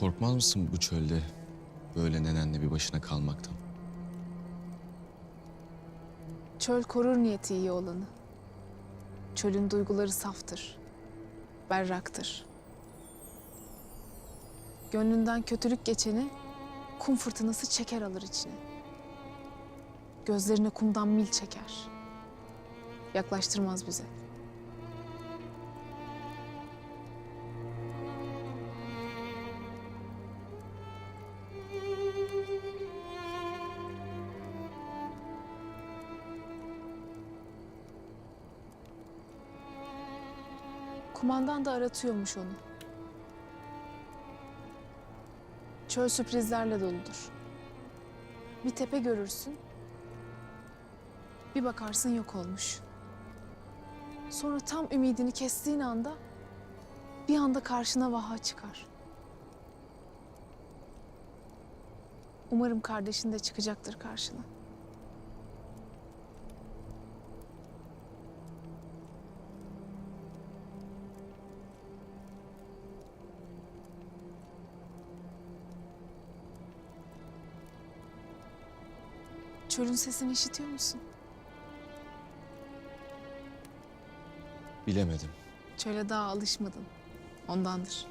Korkmaz mısın bu çölde böyle nenenle bir başına kalmaktan? Çöl korur niyeti iyi olanı. Çölün duyguları saftır, berraktır. Gönlünden kötülük geçeni kum fırtınası çeker alır içine. Gözlerine kumdan mil çeker. Yaklaştırmaz bize. Kumandan da aratıyormuş onu. Çöl sürprizlerle doludur. Bir tepe görürsün. Bir bakarsın yok olmuş. Sonra tam ümidini kestiğin anda bir anda karşına vaha çıkar. Umarım kardeşin de çıkacaktır karşına. Çölün sesini işitiyor musun? Bilemedim. Çöle daha alışmadın. Ondandır.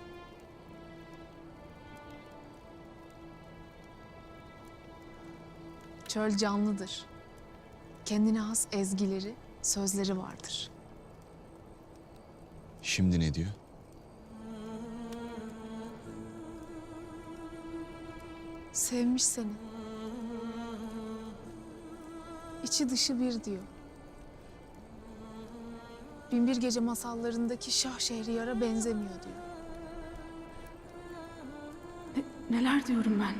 Çöl canlıdır. Kendine has ezgileri, sözleri vardır. Şimdi ne diyor? Sevmiş seni. İçi dışı bir diyor. Binbir Gece masallarındaki Şah Şehriyar'a benzemiyor diyor. Neler diyorum ben?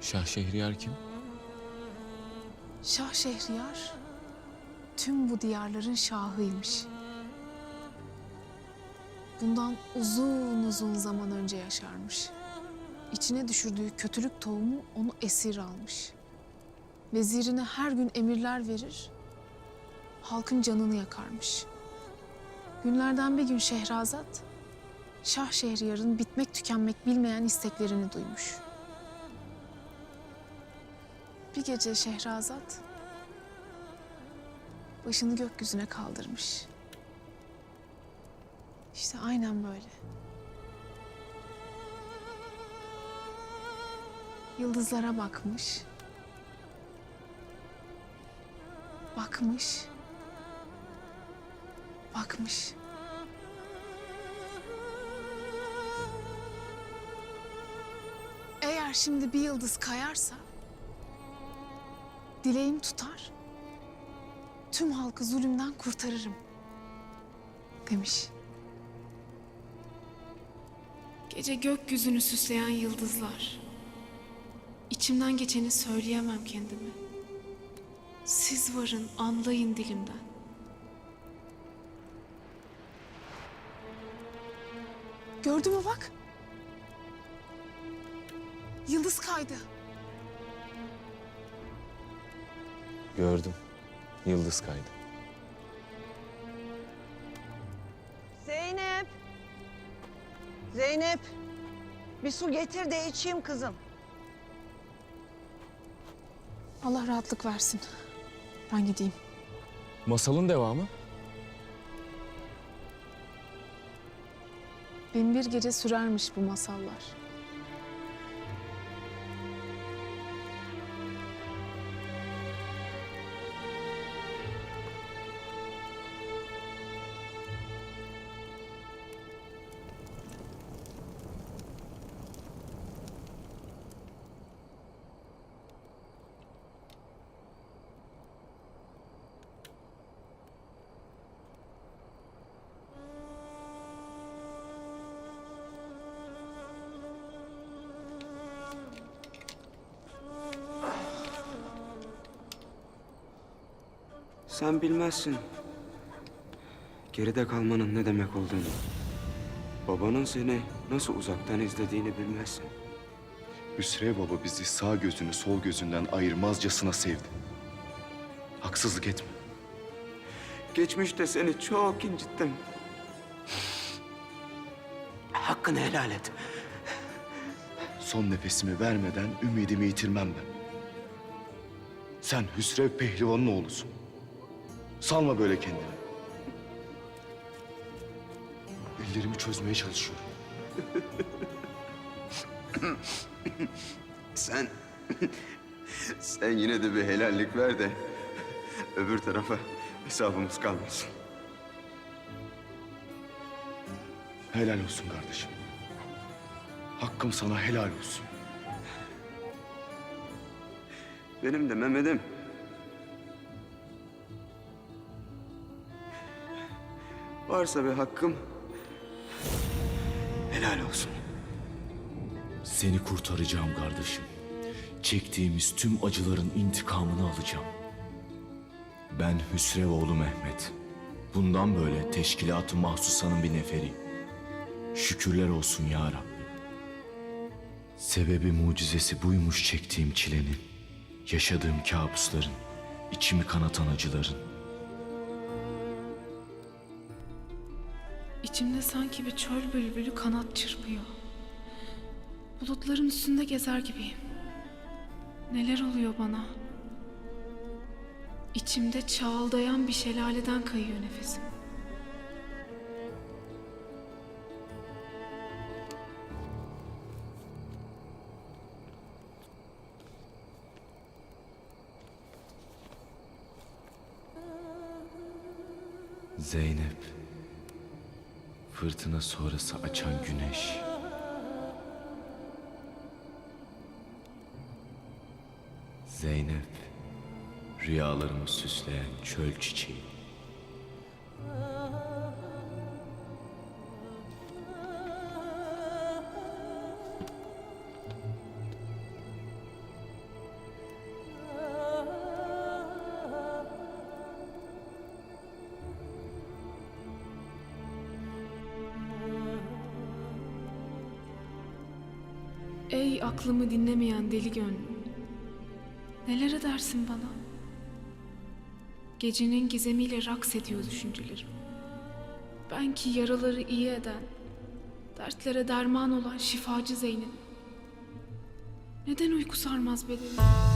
Şah Şehriyar kim? Şah Şehriyar tüm bu diyarların şahıymış. Bundan uzun uzun zaman önce yaşarmış. İçine düşürdüğü kötülük tohumu onu esir almış. Vezirine her gün emirler verir, halkın canını yakarmış. Günlerden bir gün Şehrazat, Şah Şehriyar'ın bitmek tükenmek bilmeyen isteklerini duymuş. Bir gece Şehrazat başını gökyüzüne kaldırmış. İşte aynen böyle. Yıldızlara bakmış. Bakmış. Bakmış. Eğer şimdi bir yıldız kayarsa dileğim tutar. Tüm halkı zulümden kurtarırım. Demiş. Gece gökyüzünü süsleyen yıldızlar. İçimden geçeni söyleyemem kendime. Siz varın, anlayın dilimden. Gördün mü bak? Yıldız kaydı. Gördüm. Yıldız kaydı. Zeynep. Zeynep. Bir su getir de içeyim kızım. Allah rahatlık versin. Ben gideyim. Masalın devamı? Bin bir gece sürermiş bu masallar. Sen bilmezsin. Geride kalmanın ne demek olduğunu. Babanın seni nasıl uzaktan izlediğini bilmezsin. Hüsrev Baba bizi sağ gözünü sol gözünden ayırmazcasına sevdi. Haksızlık etme. Geçmişte seni çok incittim. Hakkını helal et. Son nefesimi vermeden ümidimi yitirmem ben. Sen Hüsrev Pehlivan'ın oğlusun. Salma böyle kendini. Ellerimi çözmeye çalışıyorum. Sen... sen yine de bir helallik ver de... ...öbür tarafa hesabımız kalmasın. Helal olsun kardeşim. Hakkım sana helal olsun. Benim de Mehmet'im. Varsa bir hakkım... ...helal olsun. Seni kurtaracağım kardeşim. Çektiğimiz tüm acıların intikamını alacağım. Ben Hüsrevoğlu Mehmet. Bundan böyle teşkilat-ı mahsusanın bir neferiyim. Şükürler olsun ya Rabbi. Sebebi mucizesi buymuş çektiğim çilenin. Yaşadığım kabusların, içimi kanatan acıların. İçimde sanki bir çöl bülbülü kanat çırpıyor. Bulutların üstünde gezer gibiyim. Neler oluyor bana? İçimde çağıldayan bir şelaleden kayıyor nefesim. Zeynep. Fırtına sonrası açan güneş. Zeynep. Rüyalarımı süsleyen çöl çiçeği. Aklımı dinlemeyen deli gönlüm. Neler edersin bana? Gecenin gizemiyle raks ediyor düşüncelerim. Ben ki yaraları iyi eden, dertlere derman olan şifacı Zeynep. Neden uyku sarmaz bedenimi?